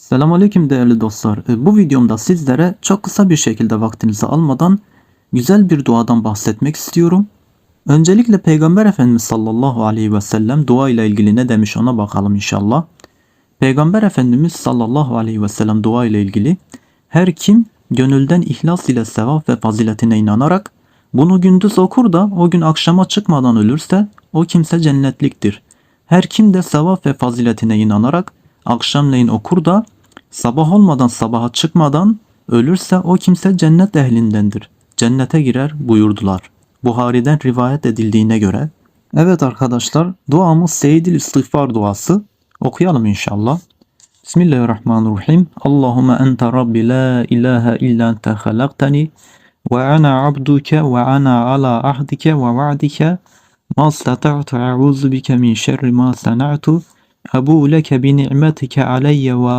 Selamünaleyküm değerli dostlar. E, Bu videomda sizlere çok kısa bir şekilde vaktinizi almadan güzel bir duadan bahsetmek istiyorum. Öncelikle Peygamber Efendimiz sallallahu aleyhi ve sellem dua ile ilgili ne demiş ona bakalım inşallah. Peygamber Efendimiz sallallahu aleyhi ve sellem dua ile ilgili her kim gönülden ihlas ile sevap ve faziletine inanarak bunu gündüz okur da o gün akşama çıkmadan ölürse o kimse cennetliktir. Her kim de sevap ve faziletine inanarak akşamleyin okur da sabah olmadan sabaha çıkmadan ölürse o kimse cennet ehlindendir. Cennete girer buyurdular. Buhari'den rivayet edildiğine göre. Evet arkadaşlar duamız Seyyidil İstiğfar duası. Okuyalım inşallah. Bismillahirrahmanirrahim. Allahümme ente Rabbi la ilahe illa ente halaktani ve ana abduke ve ana ala ahdike ve va'dike ma istata'tu a'udhu bike min şerri ma sana'tu أبو لك بنعمتك علي